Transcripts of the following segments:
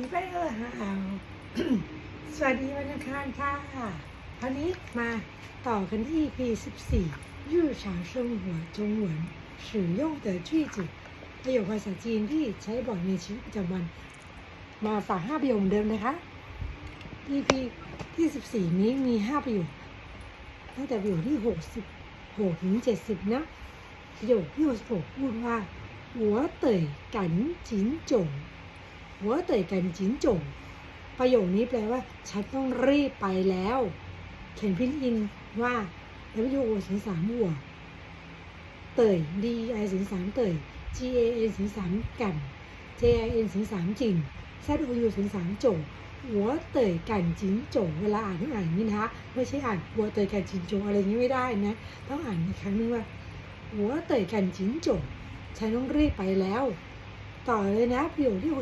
ีไปเออห่างสวัสดีวันอังคารค่ะคราวนี้มาต่อกันที่พีสิบสี่ยู่ฉางเชิงหัวจงหวนสื่อย่อประโยคภาษาจีนที่ใช้บ่อยในชีวิตประจำวัน มาฝากห้าประโยคเหมือนเดิมนะคะ EP ที่สิบสี่นี้มีห้าประโยคตั้งแต่ประโยคที่หกสิบหกถึงเจ็ดสิบนะประโยคที่หกสิบพูดว่าหัวเต๋ยกันจินจง หัวเตยกันจินจงประโยคนี้แปลว่า ฉันต้องรีบไปแล้ว เขียนพินอินว่า W O ถึงสามหัวเตย D I ถึงสามเตย G A N ถึงสามกัน J I N ถึงสามจิน Z O U ถึงสามจงหัวเตยกันจินจงเวลาอ่านต้องอ่านนี้นะคะไม่ใช่อ่านหัวเตยกันจินจงอะไรอย่างนี้ไม่ได้นะ ต้องอ่านอีกครั้งนึงว่าหัวเตยกันจินจงฉันต้องรีบไปแล้ว ต่อเลยนะประโยคที่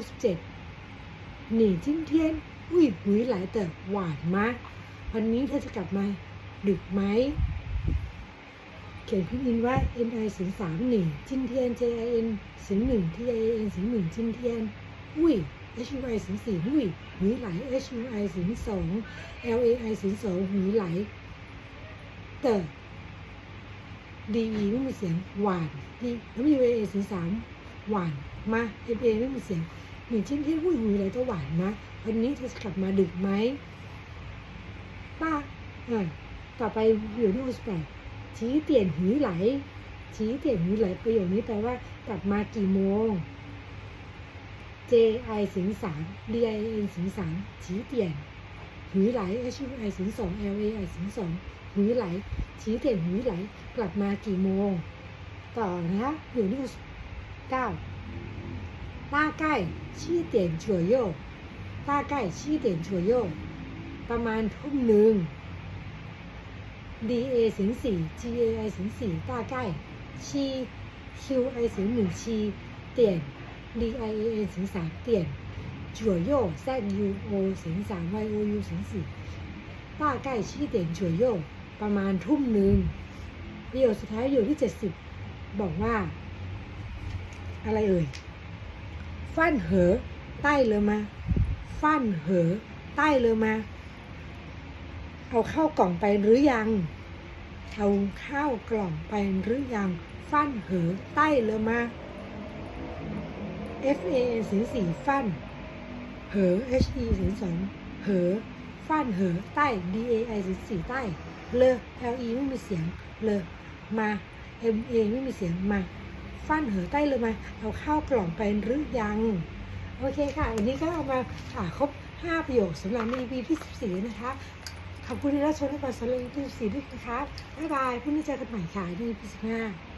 67หนีทิ้งเทียนอุ้ยหุยหลายแต่หวานมาก วันนี้เธอจะกลับมาดึกไหม เขียนพิมพ์อินว่า n i ศูนย์สามหนีชิ้นเทียน j i n ศูนย์หนึ่ง t i n ศูนย์หนึ่งจินเทียน อุ้ย h u i ศูนย์สี่อุ้ยหุยหลาย h u i ศูนย์สอง l a i ศูนย์สองหุยหลายเตอดีวีไม่มีเสียงหวานที่ w a ศูนย์สาม หวานมา M A ไม่มีเสียงหนึ่งชิ้นที่วุ้ยหวีไหลก็หวานนะวันนี้เธอจะกลับมาดึกไหมป้าอ่าต่อไปอยู่ที่สิบแปดจีเตียนหือไหลจีเตียนหือไหลประโยคนี้แปลว่ากลับมากี่โมง J I สิงสาม D I N สิงสามจีเตียนหือไหล H U I สิงสอง L A I สิงสองหือไหลจีเตียนหือไหล กลับมากี่โมง ต่อนะอยู่ที่เก้ า大概七点左右大概七点左右ประมาณทุ่มหนึ่ง D A สิงสี่ G A I สิงสี่大概七 Q I สิงหนึ่งชี点 D I A N สิงสาม点左右 Z U O สิงสาม Y O U สิงสี่大概七点左右ประมาณทุ่มหนึ่งประโยคสุดท้ายอยู่ที่เจ็ดสิบบอกว่า อะไรเอ่ยฟั่นเหอใต้เลยมาฟั่นเหอใต้เลยมา เอาเข้ากล่องไปหรือยัง เอาข้าวกล่องไปหรือยังฟั่นเหอใต้เลยมา F A N สีสีฟั่นเหอ H E สีสองเหอฟั่นเหอใต้ D A I สีสีใต้เลอ L E ไม่มีเสียงเลอมา M A ไม่มีเสียงมา ฟั่นเหอใต้เลยมาเอาข้าวกล่องไปหรือยัง โอเคค่ะ วันนี้ก็เอามาอ่าครบ 5 ประโยคสำหรับใน EP ที่14 นะคะ ขอบคุณที่รับชมและกดสำหรับ EP ที่14ด้วยนะคะ บ๊ายบายพรุ่งนี้เจอกันใหม่ค่ะใน EP 15